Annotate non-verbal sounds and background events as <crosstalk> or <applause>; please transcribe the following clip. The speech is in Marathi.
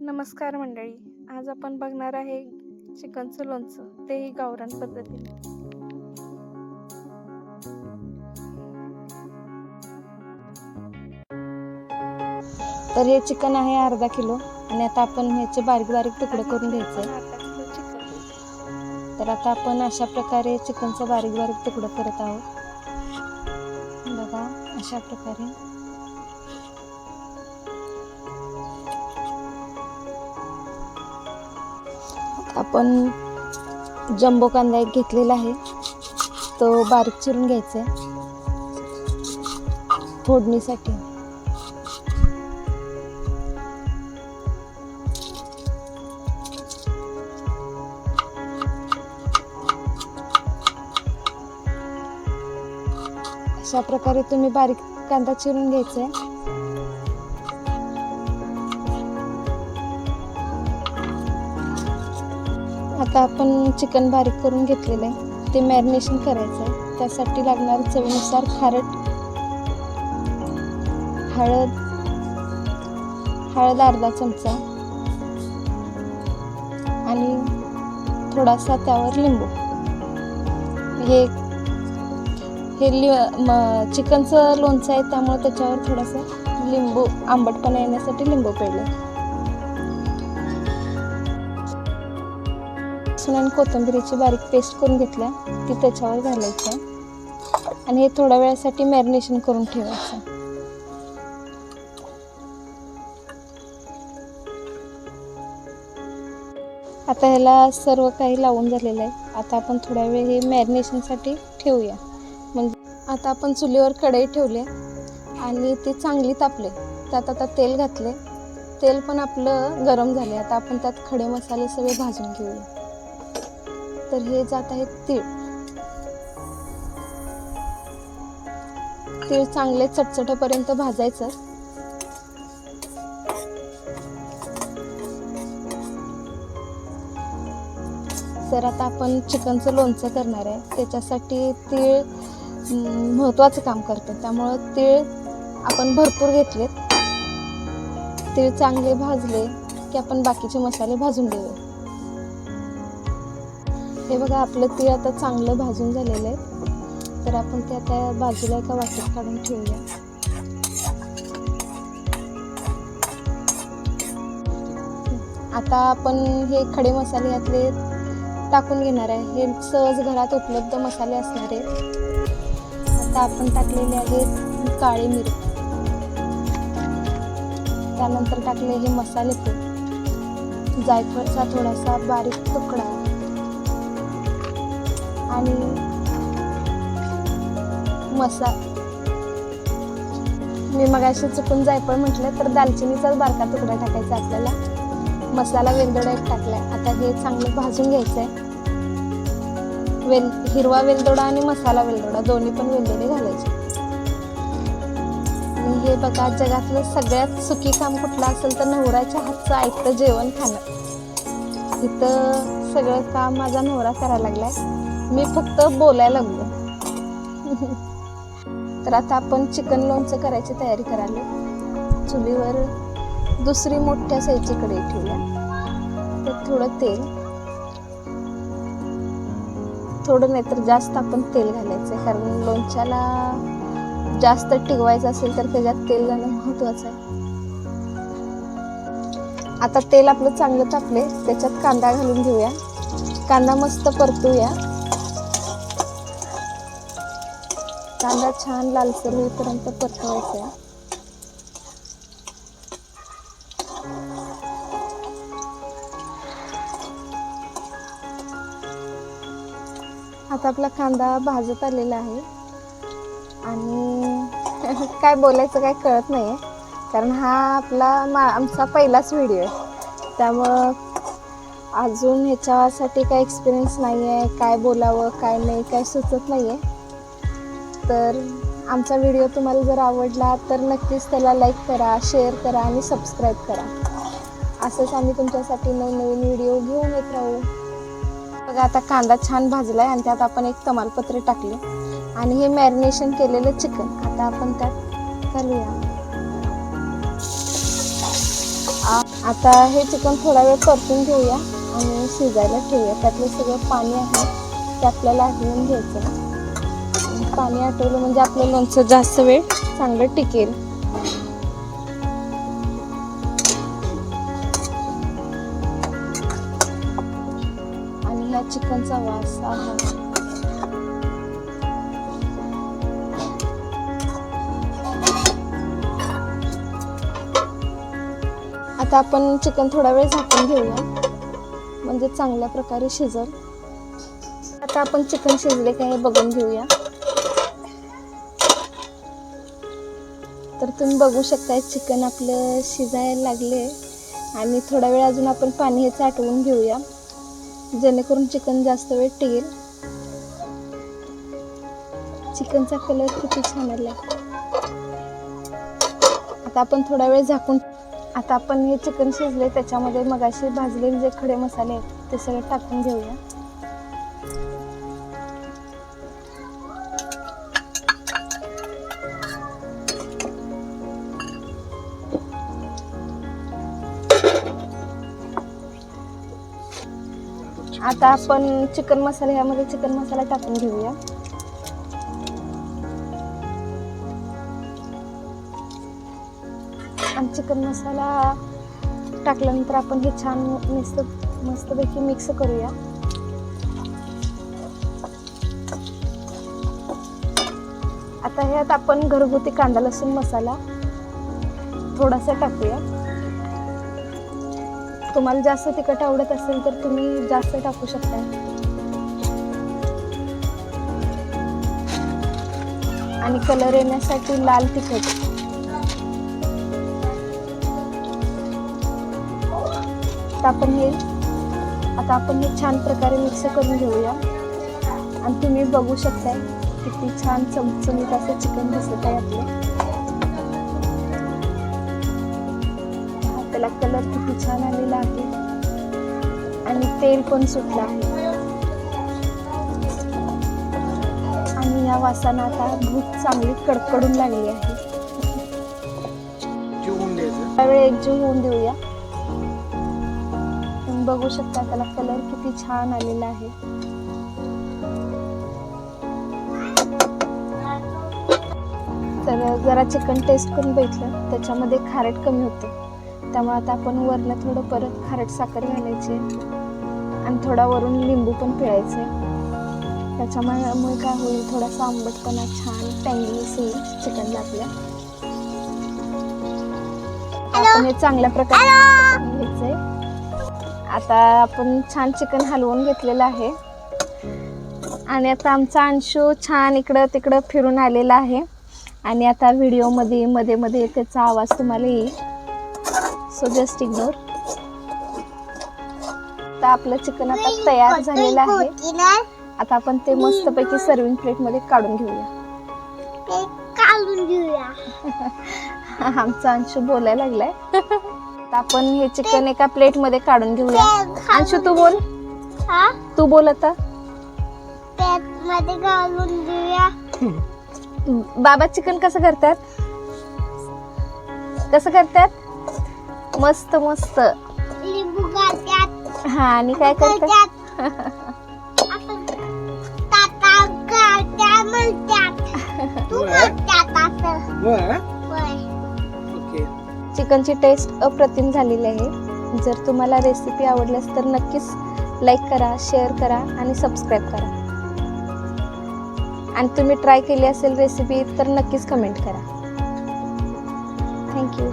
नमस्कार मंडळी आज आपण बघणार आहे चिकनचं लोणचं. तेही गावरान पद्धतीने. तर हे चिकन आहे अर्धा किलो आणि आता आपण ह्याचे बारीक बारीक तुकडे करून घ्यायचे. तर आता आपण अशा प्रकारे चिकनचं बारीक बारीक तुकडं करत आहोत. बघा अशा प्रकारे. आपण जम्बो कांदा एक घेतलेला आहे. तो बारीक चिरून घ्यायचा आहे. फोडणीसाठी. अशा प्रकारे तुम्ही बारीक कांदा चिरून घ्यायचा आहे. आता आपण चिकन बारीक करून घेतलेलं आहे. ते मॅरिनेशन करायचं आहे. त्यासाठी लागणार चवीनुसार खारट हळद हळद अर्धा चमचा आणि थोडासा त्यावर लिंबू. हे हे लि चिकनचं लोणचं आहे त्यामुळे त्याच्यावर थोडासा लिंबू आंबटपणा येण्यासाठी लिंबू पिळलं लसूण आणि कोथिंबिरीची बारीक पेस्ट करून घेतल्या. ती त्याच्यावर घालायची. आणि हे थोड्या वेळासाठी मॅरिनेशन करून ठेवायचं. आता ह्याला सर्व काही लावून झालेलं आहे. आता आपण थोड्या वेळ हे मॅरिनेशनसाठी ठेवूया. म्हणजे आता आपण चुलीवर कढई ठेवली आणि ती चांगली तापले त्यात आता तेल घातले तेल पण आपलं गरम झाले आता आपण त्यात खडे मसाले सगळे भाजून घेऊया. तर हे जात आहेत तीळ. तीळ चांगले चटचटेपर्यंत भाजायचं. तर आता आपण चिकनचं लोणचं करणार आहे. त्याच्यासाठी तीळ महत्त्वाचं काम करतं. त्यामुळं तीळ आपण भरपूर घेतलेत. तीळ चांगले भाजले की आपण बाकीचे मसाले भाजून घेऊया हे बघा आपलं ते आता चांगलं भाजून झालेलं आहे. तर आपण ते आता बाजूला एका वाटीत काढून ठेवूया. आता आपण हे खडे मसाले यातले टाकून घेणार आहे. हे सहज घरात उपलब्ध मसाले असणार आहेत. आता आपण टाकलेले आहेत काळी मिरी. त्यानंतर टाकले हे मसाले पूड. जायफळचा थोडासा बारीक तुकडा. आणि मसा मी मगाशी चुकून जायफळ म्हटलं तर दालचिनीचाच बारका तुकडा टाकायचा आपल्याला. मसाला वेलदोडा एक टाकलाय. आता हे चांगलं भाजून घ्यायचं आहे वेल हिरवा वेलदोडा आणि मसाला वेलदोडा दोन्ही पण वेलदोडे घालायचे. आणि हे बघा जगातलं सगळ्यात सुखी काम कुठलं असेल तर नवऱ्याच्या हातचं ऐकतं जेवण खाणं. इथं सगळं काम माझा नवरा करायला लागलाय. मी फक्त बोलायला लागलो. तर आता आपण चिकन लोणचं करायची तयारी करायला. चुलीवर दुसरी मोठ्या साईजची कढई ठेवल्या तर थोडं तेल. थोडं नाही तर जास्त आपण तेल घालायचं कारण लोणच्याला जास्त टिकवायचं असेल तर त्याच्यात तेल घालणं महत्वाचं आहे. आता तेल आपलं चांगलं तापले त्याच्यात कांदा घालून घेऊया. कांदा मस्त परतूया. कांदा छान लालसर होईपर्यंत परतवायचा आहे. आता आपला कांदा भाजत आलेला आहे. आणि <laughs> काय बोलायचं काय कळत नाही आहे कारण हा आपला मा आमचा पहिलाच व्हिडिओ आहे. त्यामुळं अजून ह्याच्यासाठी काय एक्सपिरियन्स नाही आहे काय बोलावं काय नाही काय सुचत नाही आहे तर आमचा व्हिडिओ तुम्हाला जर आवडला तर नक्कीच त्याला लाईक करा शेअर करा आणि सबस्क्राईब करा. असंच आम्ही तुमच्यासाठी नवनवीन व्हिडिओ घेऊन येत राहू. बघा आता कांदा छान भाजला आहे आणि त्यात आपण एक तमालपत्र टाकले. आणि हे मॅरिनेशन केलेलं चिकन आता आपण त्यात घालूया. आ- आता हे चिकन थोडा वेळ परतून घेऊया आणि शिजायला ठेवूया. त्यातलं सगळं पाणी आहे ते आपल्याला आटवून घ्यायचं पाणी आटवलं म्हणजे आपलं लोणचं जास्त वेळ चांगलं टिकेल. आणि ह्या चिकनचा वास आहा. आता आपण चिकन थोडा वेळ झाकून घेऊया. म्हणजे चांगल्या प्रकारे शिजल. आता आपण चिकन शिजले का हे बघून घेऊया. तर तुम्ही बघू शकता चिकन आपलं शिजायला लागले. आणि थोडा वेळ अजून आपण पाणी हे चाटवून घेऊया. जेणेकरून चिकन जास्त वेळ टिकेल. चिकनचा कलर किती छान आला. आता आपण थोडा वेळ झाकून आता आपण हे चिकन शिजले त्याच्यामध्ये मगाशी भाजलेले जे खडे मसाले आहेत ते सगळे टाकून घेऊया. आता आपण चिकन मसाला ह्यामध्ये चिकन मसाला टाकून घेऊया. आणि चिकन मसाला टाकल्यानंतर आपण हे छान मस्त मस्तपैकी मिक्स करूया. आता ह्यात आपण घरगुती कांदा लसूण मसाला थोडासा टाकूया. तुम्हाला जास्त तिखट आवडत असेल तर तुम्ही जास्त टाकू शकता. आणि कलर येण्यासाठी लाल तिखट. आता आपण हे आता आपण हे छान प्रकारे मिक्स करून घेऊया. आणि तुम्ही बघू शकताय किती छान चमचमीत असं चिकन दिसत आहे आपलं. त्याला कलर किती छान आलेला आहे. आणि तेल पण सुटलं आहे. आणि या वासानं आता भूक चांगली कडकडून लागली आहे. त्यावेळी एकजीव होऊन देऊया. तुम्ही बघू शकता त्याला कलर किती छान आलेला आहे. तर जरा चिकन टेस्ट करून बघितलं. त्याच्यामध्ये खारट कमी होतं. त्यामुळे आता आपण वरनं थोडं परत खारट साखर घालायचे आणि थोडा वरून लिंबू पण पिळायचे त्याच्यामुळे काय होईल थोडासा आंबटपणा छान टँगीस येईल चिकनला आपल्या. आपण हे चांगल्या प्रकारे घ्यायचंय. आता आपण छान चिकन हलवून घेतलेलं आहे. आणि आता आमचा अंशू छान इकडं तिकडं फिरून आलेला आहे. आणि आता व्हिडिओमध्ये मध्ये मध्ये त्याचा आवाज तुम्हाला येईल. सो जस्ट इग्नोर तर आपलं चिकन आता तयार झालेलं आहे. आता आपण ते मस्तपैकी सर्विंग प्लेटमध्ये काढून घेऊया. काढून घेऊया. <laughs> आमचा अंशू बोलायला लागलाय. आता आपण हे चिकन एका प्लेटमध्ये काढून घेऊया. अंशू तू बोल. हा? तू बोल आता. पेटमध्ये घालून घेऊया. बाबा चिकन कसं करतात? कसं करतात? मस्त मस्त. लिंबू घालत्यात हा आणि काय करतात ताता घालत्या तू असं बर होय ओके चिकनची टेस्ट अप्रतिम झालेली आहे. जर तुम्हाला रेसिपी आवडल्यास तर नक्कीच लाईक करा शेअर करा आणि सबस्क्राईब करा. आणि तुम्ही ट्राय केली असेल रेसिपी तर नक्कीच कमेंट करा. थँक्यू